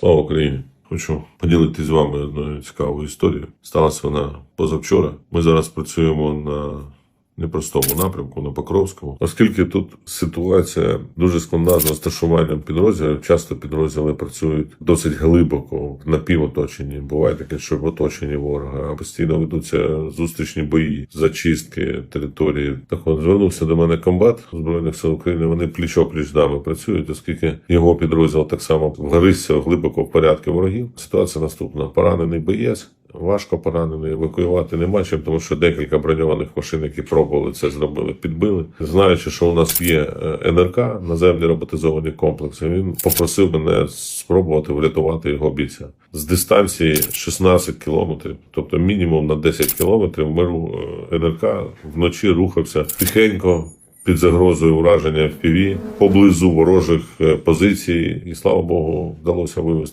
Слава Україні! Хочу поділитися з вами одною цікавою історією. Сталася вона позавчора. Ми зараз працюємо на непростому напрямку на Покровському, оскільки тут ситуація дуже складна з розташуванням підрозділів. Часто підрозділи працюють досить глибоко в напівоточенні. Буває таке, що в оточенні ворога постійно ведуться зустрічні бої, зачистки території. Так от звернувся до мене комбат збройних сил України. Вони пліч-опліч нами працюють, оскільки його підрозділ так само вгорисся глибоко в порядку ворогів. Ситуація наступна: поранений боєць. Важко поранений, евакуювати нема чим, тому що декілька броньованих машин, які пробували це зробили, підбили. Знаючи, що у нас є е, НРК, наземні роботизовані комплекси, він попросив мене спробувати врятувати його бійця з дистанції 16 кілометрів, тобто мінімум на 10 кілометрів. Ми ру- е, НРК вночі рухався тихенько. Під загрозою ураження FPV поблизу ворожих е, позицій, і слава Богу, вдалося вивести.